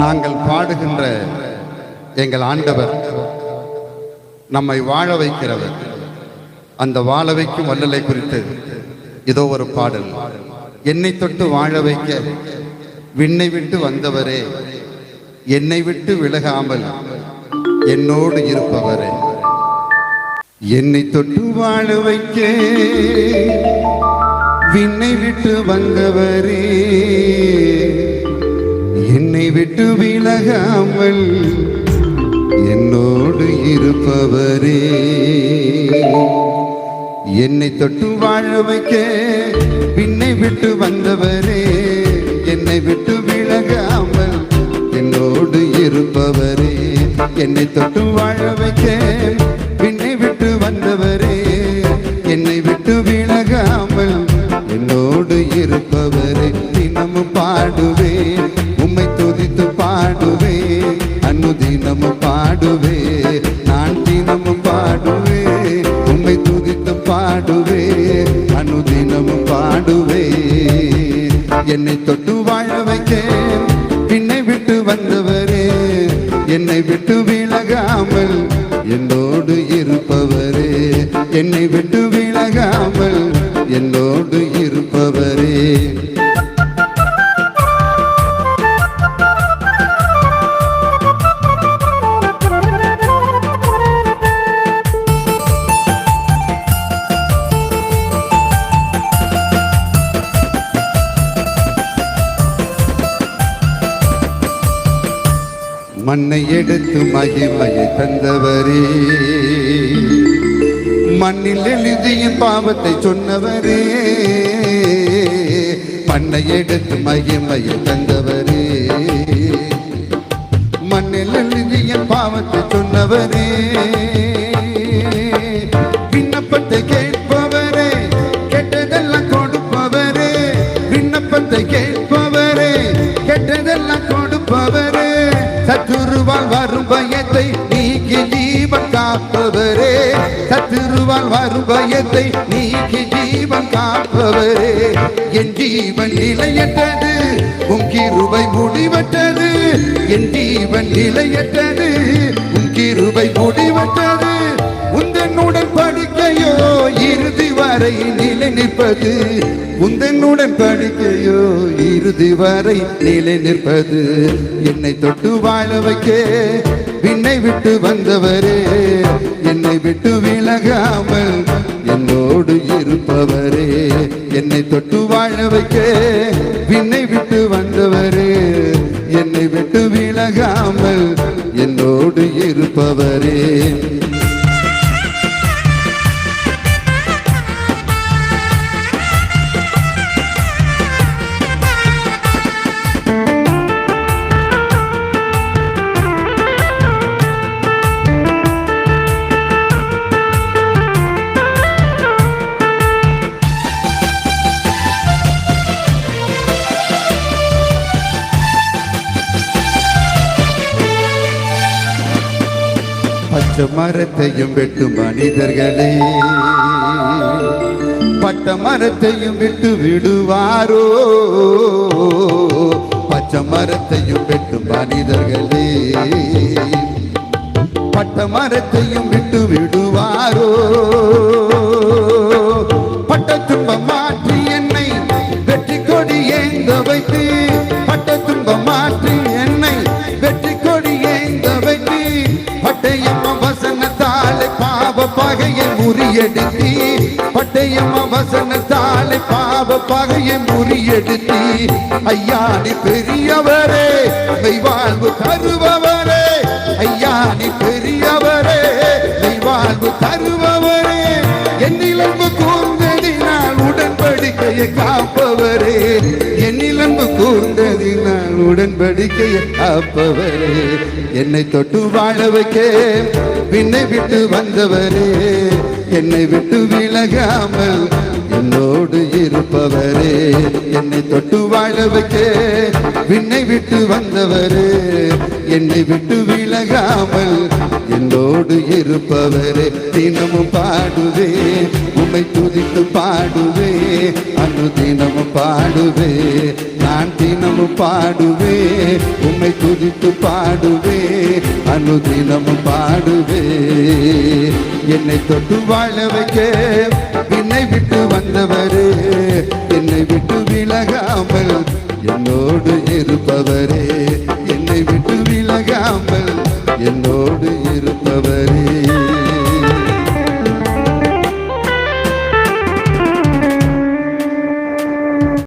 நாங்கள் பாடுகின்ற எங்கள் ஆண்டவர் நம்மை வாழ வைக்கிறவர். அந்த வாழ வைக்கும் வல்லலை குறித்து இதோ ஒரு பாடல். என்னை தொட்டு வாழ வைக்க விண்ணை விட்டு வந்தவரே என்னை விட்டு விலகாமல் என்னோடு இருப்பவரே. என்னை தொட்டு வாழ வைக்க விண்ணை விட்டு வந்தவரே. விட்டு விலகாமல் என்னோடு இருப்பவரே. என்னை தொட்டு வாழ வைக்க பின்னை விட்டு வந்தவரே. என்னை விட்டு விலகாமல் என்னோடு இருப்பவரே. என்னை தொட்டு வாழ வைக்க என்னை தொட்டு வாழ வைக்க பின்னை விட்டு வந்தவரே என்னை விட்டு விலகாமல் என்னோடு இருப்பவரே. என்னை விட்டு மண்ணை எடுத்து மகிமையை தந்தவரே. மண்ணில் எழுதிய பாவத்தை சொன்னவரே. மண்ணை எடுத்து மகிமையை தந்தவரே. மண்ணில் எழுதிய பாவத்தை சொன்னவரே. விண்ணப்பத்தை கேட்பவரே கெட்டதெல்லாம் கொடுப்பவரே. விண்ணப்பத்தை கேட்ப காப்பவரே சத்துருவால் வரும் பயத்தை நீக்கி ஜீவன் காப்பவரே. என் ஜீவன் நிலையற்றது உன் கிருபை முடிவற்றது. என் ஜீவன் நிலையற்றது உன் கிருபை முடிவற்றது. உந்தனுடன் படுக்கையோ இறுதி வரை நிலை நிற்பது உந்தனுடன் படுக்கையோ இறுதி வரை நிலை நிற்பது என்னை தொட்டு வாழ வைக்க விண்ணை விட்டு வந்தவரே. என்னோடு இருப்பவரே. பச்சை மரத்தையும் விட்டு மனிதர்களே. பட்ட மரத்தையும் விட்டு விடுவாரோ? பச்சை மரத்தையும் விட்டு மனிதர்களே. பட்ட மரத்தையும் விட்டு விடுவாரோ? பட்ட துன்பமா பாவ பகையை முறியெடுத்தி பட்டயம்ம வசனத்தாலே பாவ பகையை முறியெடுத்தி ஐயா நீ பெரியவரே மெய் வாழ்வு தருபவரே ஐயா நீ பெரியவரே மெய் வாழ்வு தருபவரே என்னிலம்பு கூர்ந்ததினால் உடன்படிக்கையை காப்பவரே. உடன்படிக்கை அப்பவரே என்னை தொட்டு வாழ வைக்க பின்னை விட்டு வந்தவரே. என்னை விட்டு விலகாமல் என்னோடு இருப்பவரே. என்னை தொட்டு வாழ வைக்க விண்ணை விட்டு வந்தவரே. என்னை விட்டு விலகாமல் என்னோடு இருப்பவரே. தினமும் பாடுவே உமை துதித்து பாடுவே. அன்று தினமும் பாடுவே. நான் தினமும் பாடுவே. உம்மை துதித்து பாடுவே. அன்று தினமும் பாடுவே. என்னை தொட்டு வாழ வைக்க என்னை விட்டு வந்தவரே. என்னை விட்டு விலகாமல் என்னோடு இருப்பவரே. என்னை விட்டு விலகாமல் என்னோடு